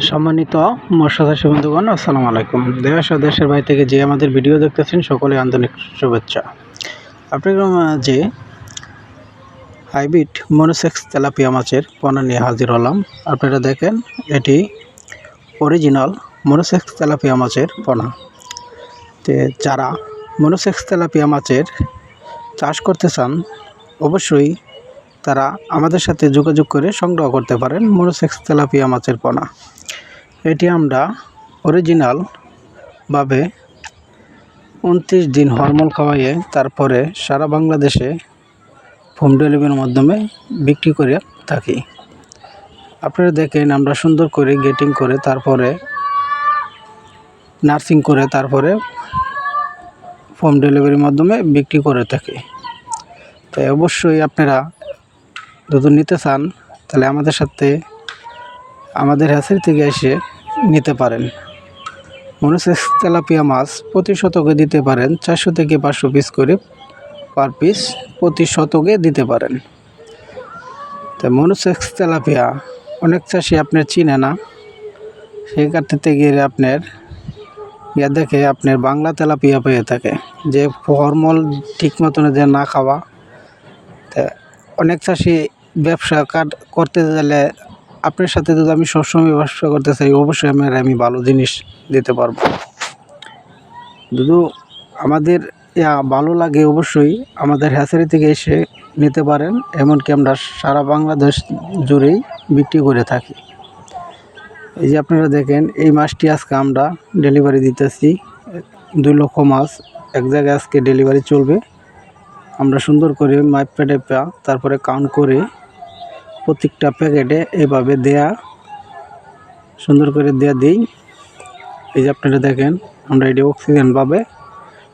সম্মানিত মৎস্যচাষী বন্ধুগণ, আসসালামু আলাইকুম। দেশ ও দেশের বাইরে থেকে যে আমাদের ভিডিও দেখতেছেন, সকলে আন্তরিক শুভেচ্ছা। আপনাদের যে হাইব্রিড মনোসেক্স তেলাপিয়া মাছের পোনা নিয়ে হাজির হলাম। আপনারা দেখেন, এটি অরিজিনাল মনোসেক্স তেলাপিয়া মাছের পোনা। তে যারা মনোসেক্স তেলাপিয়া মাছের চাষ করতে চান, অবশ্যই তারা আমাদের সাথে যোগাযোগ করে সংগ্রহ করতে পারেন মনোসেক্স তেলাপিয়া মাছের পোনা। এটি আমরা অরিজিনালভাবে উনত্রিশ দিন হরমোন খাওয়াইয়ে তারপরে সারা বাংলাদেশে হোম ডেলিভারির মাধ্যমে বিক্রি করে থাকি। আপনারা দেখেন আমরা সুন্দর করে গেটিং করে তারপরে নার্সিং করে তারপরে হোম ডেলিভারির মাধ্যমে বিক্রি করে থাকি। তাই অবশ্যই আপনারা যদি নিতে চান, তাহলে আমাদের সাথে আমাদের হ্যাচারি থেকে এসে নিতে পারেন। মনোসেক্স তেলাপিয়া মাছ প্রতি শতকে দিতে পারেন চারশো থেকে পাঁচশো পিস করে পার পিস প্রতি শতকে দিতে পারেন। তো মনোসেক্স তেলাপিয়া অনেক চাষি আপনার চিনে না। সেই কাটতে গিয়ে আপনার ইয়া দেখে আপনার বাংলা তেলাপিয়া পেয়ে থাকে। যে ফর্মল ঠিক মতন যে না খাওয়া, তা অনেক চাষি ব্যবসা কাট করতে গেলে আপনার সাথে যদি আমি সবসময় ব্যবসা করতে চাই, অবশ্যই আমার আমি ভালো জিনিস দিতে পারব। যদি আমাদের ভালো লাগে অবশ্যই, আমাদের হ্যাচারি থেকে এসে নিতে পারেন, এমনকি আমরা সারা বাংলাদেশ জুড়েই বিক্রি করে থাকি। এই যে আপনারা দেখেন, এই মাছটি আজকে আমরা ডেলিভারি দিতেছি, দুই লক্ষ মাছ, এক জায়গায় আজকে ডেলিভারি চলবে। আমরা সুন্দর করে মাইপা টেপা তারপরে কাউন্ট করে প্রত্যেকটা প্যাকেটে এভাবে দেয়া, সুন্দর করে দেয়া দিই। এই যে আপনারা দেখেন, আমরা এটি অক্সিজেনভাবে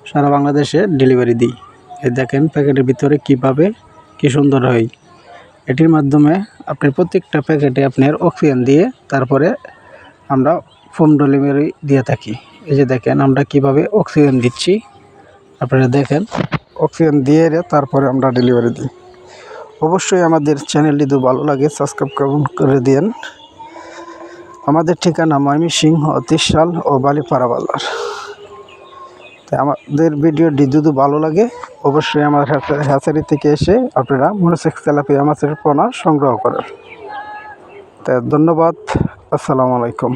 সারা বাংলাদেশে ডেলিভারি দিই। এই দেখেন প্যাকেটের ভিতরে কীভাবে কী সুন্দর হয়। এটির মাধ্যমে আপনি প্রত্যেকটা প্যাকেটে আপনার অক্সিজেন দিয়ে তারপরে আমরা হোম ডেলিভারি দিয়ে থাকি। এই যে দেখেন, আমরা কীভাবে অক্সিজেন দিচ্ছি। আপনারা দেখেন অক্সিজেন দিয়ে তারপরে আমরা ডেলিভারি দিই। অবশ্যই আমাদের চ্যানেলটি যদি ভালো লাগে সাবস্ক্রাইব করে দিন আমাদের ঠিকানা ময়মি সিংহ অতিশাল ও বালিপাড়া বাজার। তাই আমাদের ভিডিওটি যদি ভালো লাগে, অবশ্যই আমার হ্যাচারি থেকে এসে আপনারা মনোসেক্স তেলাপিয়া মাছের পোনা সংগ্রহ করেন। তাই ধন্যবাদ, আসসালামু আলাইকুম।